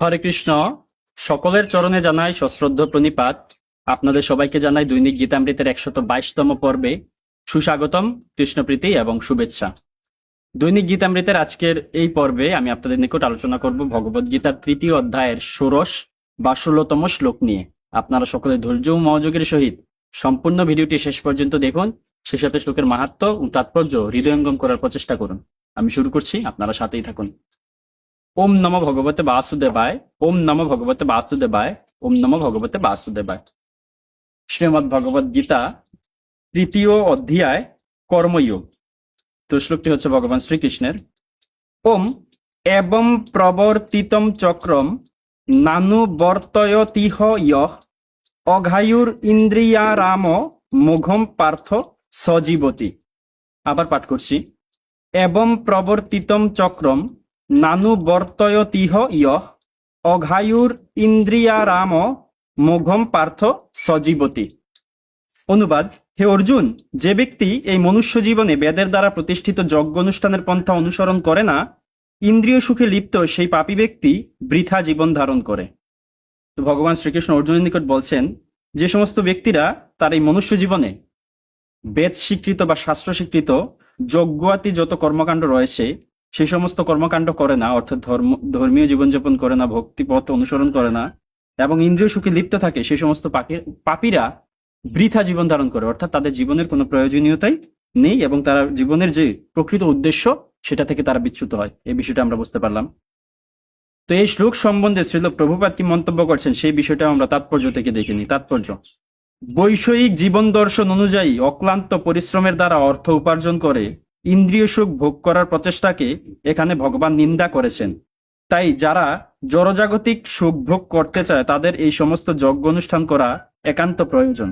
হরে কৃষ্ণ। সকলের চরণে জানাই সশ্রদ্ধ প্রণিপাত। আপনাদের সবাইকে জানাই দৈনিক গীতামৃতের একশত বাইশতম পর্বে সুস্বাগতম, কৃষ্ণপ্রীতি এবং শুভেচ্ছা। দৈনিক গীতামৃতের আজকের এই পর্বে আমি আপনাদের নিকট আলোচনা করব ভগবদ গীতার তৃতীয় অধ্যায়ের ষোড়শ বা ষোলতম শ্লোক নিয়ে। আপনারা সকলে ধৈর্য ও সহিত সম্পূর্ণ ভিডিওটি শেষ পর্যন্ত দেখুন। সে সাথে শ্লোকের মাহাত্ম ও তাৎপর্য হৃদয়ঙ্গম করার প্রচেষ্টা করুন। আমি শুরু করছি, আপনারা সাথেই থাকুন। ওম নম ভগবতে বাসুদেবায়, ওম নম ভগবতে বাসুদেবায়, ওম নম ভগবতে বাসুদেবায়। শ্রীমদ ভগবদ গীতা তৃতীয় অধ্যায়, কর্মযোগ। তো শ্লোকটি হচ্ছে ভগবান শ্রীকৃষ্ণের। ওম এবং প্রবর্তিতম চক্রম নানু বর্তয়তিহ ইয়ঃ অঘায়ুর ইন্দ্রিয়ারাম মুঘম পার্থ সজীবতী। আবার পাঠ করছি। এবং প্রবর্তিতম চক্রম নানু বর্তয়তিহ ইয়ঃ অঘায়ুর ইন্দ্রিয়ারাম মোঘম পার্থ সজীবতী অনুবাদ, হে অর্জুন যে ব্যক্তি এই মনুষ্য জীবনে বেদের দ্বারা প্রতিষ্ঠিত যজ্ঞ অনুষ্ঠানের পন্থা অনুসরণ করে না, ইন্দ্রিয় সুখে লিপ্ত সেই পাপী ব্যক্তি বৃথা জীবন ধারণ করে। তো ভগবান শ্রীকৃষ্ণ অর্জুনের নিকট বলছেন, যে সমস্ত ব্যক্তিরা তার এই মনুষ্য জীবনে বেদ স্বীকৃত বা শাস্ত্র স্বীকৃত যজ্ঞাতি যত কর্মকাণ্ড রয়েছে সেই সমস্ত কর্মকাণ্ড করে না, অর্থাৎ ধর্ম, ধর্মীয় জীবনযাপন করে না, ভক্তিপথ অনুসরণ করে না, এবং ইন্দ্রিয় সুখে লিপ্ত থাকে, সেই সমস্ত পাখি পাপীরা বৃথা জীবন ধারণ করে, অর্থাৎ তাদের জীবনের কোনো প্রয়োজনীয়তাই নেই, এবং তারা জীবনের যে প্রকৃত উদ্দেশ্য, সেটা থেকে তারা বিচ্যুত হয়। এই বিষয়টা আমরা বুঝতে পারলাম। তো এই শ্লোক সম্বন্ধে শ্রীল প্রভুপাত কি মন্তব্য করছেন, সেই বিষয়টা আমরা তাৎপর্য থেকে দেখে নিই তাৎপর্য, বৈষয়িক জীবন দর্শন অনুযায়ী অক্লান্ত পরিশ্রমের দ্বারা অর্থ উপার্জন করে ইন্দ্রিয় সুখ ভোগ করার প্রচেষ্টাকে এখানে ভগবান নিন্দা করেছেন। তাই যারা জড়জাগতিক সুখ ভোগ করতে চায়, তাদের এই সমস্ত যজ্ঞ অনুষ্ঠান করা একান্ত প্রয়োজন।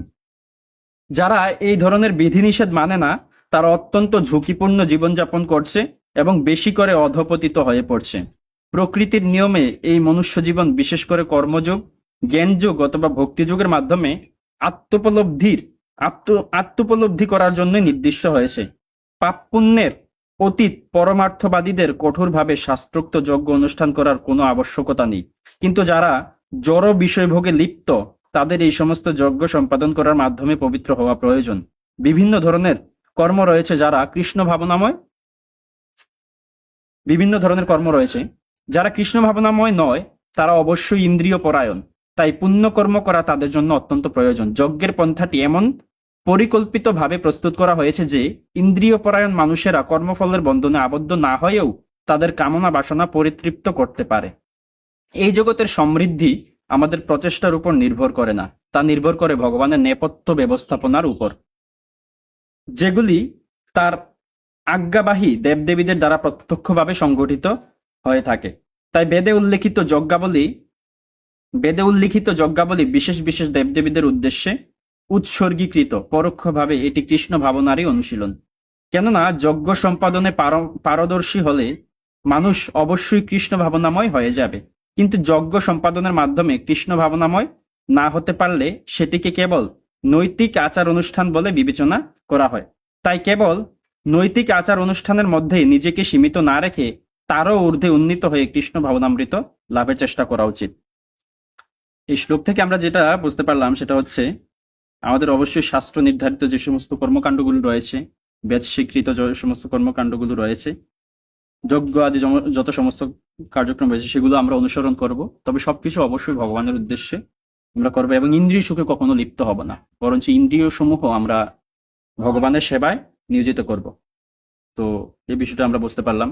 যারা এই ধরনের বিধিনিষেধ মানে না, তারা অত্যন্ত ঝুঁকিপূর্ণ জীবনযাপন করছে এবং বেশি করে অধপতিত হয়ে পড়ছে। প্রকৃতির নিয়মে এই মনুষ্য জীবন, বিশেষ করে কর্মযোগ, জ্ঞানযোগ অথবা ভক্তিযোগের মাধ্যমে আত্মোপলব্ধির, আত্ম, আত্মোপলব্ধি করার জন্য নির্দিষ্ট হয়েছে। পাপ পুণ্যের অতীত পরমার্থবাদীদের কঠোরভাবে শাস্ত্রোক্ত যজ্ঞ অনুষ্ঠান করার কোনো আবশ্যকতা নেই। কিন্তু যারা জড় বিষয়ভোগে লিপ্ত, তাদের এই সমস্ত যজ্ঞ সম্পাদন করার মাধ্যমে পবিত্র হওয়া প্রয়োজন। বিভিন্ন ধরনের কর্ম রয়েছে যারা কৃষ্ণ ভাবনাময় বিভিন্ন ধরনের কর্ম রয়েছে যারা কৃষ্ণ ভাবনাময় নয়, তারা অবশ্যই ইন্দ্রিয় পরায়ণ তাই পুণ্যকর্ম করা তাদের জন্য অত্যন্ত প্রয়োজন। যজ্ঞের পন্থাটি এমন পরিকল্পিতভাবে প্রস্তুত করা হয়েছে যে ইন্দ্রিয় পরায়ণ মানুষেরা কর্মফলের বন্ধনে আবদ্ধ না হয়েও তাদের কামনা বাসনা পরিতৃপ্ত করতে পারে। এই জগতের সমৃদ্ধি আমাদের প্রচেষ্টার উপর নির্ভর করে না, তা নির্ভর করে ভগবানের নেপথ্য ব্যবস্থাপনার উপর। যেগুলি তার আজ্ঞাবাহী দেবদেবীদের দ্বারা প্রত্যক্ষভাবে সংগঠিত হয়ে থাকে। তাই বেদে উল্লেখিত যজ্ঞাবলী, বেদে উল্লিখিত যজ্ঞাবলী বিশেষ বিশেষ দেবদেবীদের উদ্দেশ্যে উৎসর্গীকৃত, পরোক্ষভাবে এটি কৃষ্ণ ভাবনারই অনুশীলন। কেননা, যজ্ঞ সম্পাদনে পারদর্শী হলে মানুষ অবশ্যই কৃষ্ণ ভাবনাময় হয়ে যাবে। কিন্তু যজ্ঞ সম্পাদনের মাধ্যমে কৃষ্ণ ভাবনাময় না হতে পারলে সেটিকে কেবল নৈতিক আচার অনুষ্ঠান বলে বিবেচনা করা হয়। তাই কেবল নৈতিক আচার অনুষ্ঠানের মধ্যে নিজেকে সীমিত না রেখে তারও ঊর্ধ্বে উন্নীত হয়ে কৃষ্ণ ভাবনামৃত লাভের চেষ্টা করা উচিত। এই শ্লোক থেকে আমরা যেটা বুঝতে পারলাম সেটা হচ্ছে আমাদের অবশ্যই শাস্ত্র নির্ধারিত যে সমস্ত কর্মকাণ্ডগুলো রয়েছে বেদ স্বীকৃত যে সমস্ত কর্মকাণ্ডগুলো রয়েছে, যজ্ঞ আদি যত সমস্ত কার্যক্রম রয়েছে সেগুলো আমরা অনুসরণ করব। তবে সবকিছু অবশ্যই ভগবানের উদ্দেশ্যে আমরা করব এবং ইন্দ্রিয় সুখে কখনো লিপ্ত হব না। বরঞ্চ ইন্দ্রিয় সমূহ আমরা ভগবানের সেবায় নিয়োজিত করব। তো এই বিষয়টা আমরা বুঝতে পারলাম।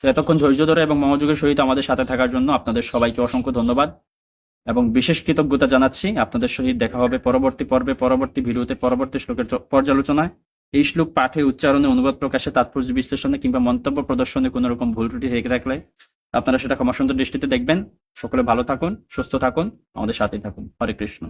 তো এতক্ষণ ধৈর্য ধরে এবং মনোযোগের সহিত আমাদের সাথে থাকার জন্য আপনাদের সবাইকে অসংখ্য ধন্যবাদ। এবং বিশেষ কৃতজ্ঞতা জানাচ্ছি আপনাদের সহিত দেখা হবে পরবর্তী পর্বে, পরবর্তী ভিডিওতে, পরবর্তী শ্লোকের পর্যালোচনায়। এই শ্লোক পাঠে উচ্চারণে অনুবাদ প্রকাশে, তাৎপর্য বিশ্লেষণে কিংবা মন্তব্য প্রদর্শনে কোনো রকম ভুল ত্রুটি থেকে রাখলে আপনারা সেটা ক্ষমাসুন্দর দৃষ্টিতে দেখবেন। সকলে ভালো থাকুন, সুস্থ থাকুন, আমাদের সাথে থাকুন। হরে কৃষ্ণ।